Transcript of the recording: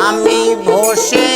আমি বসে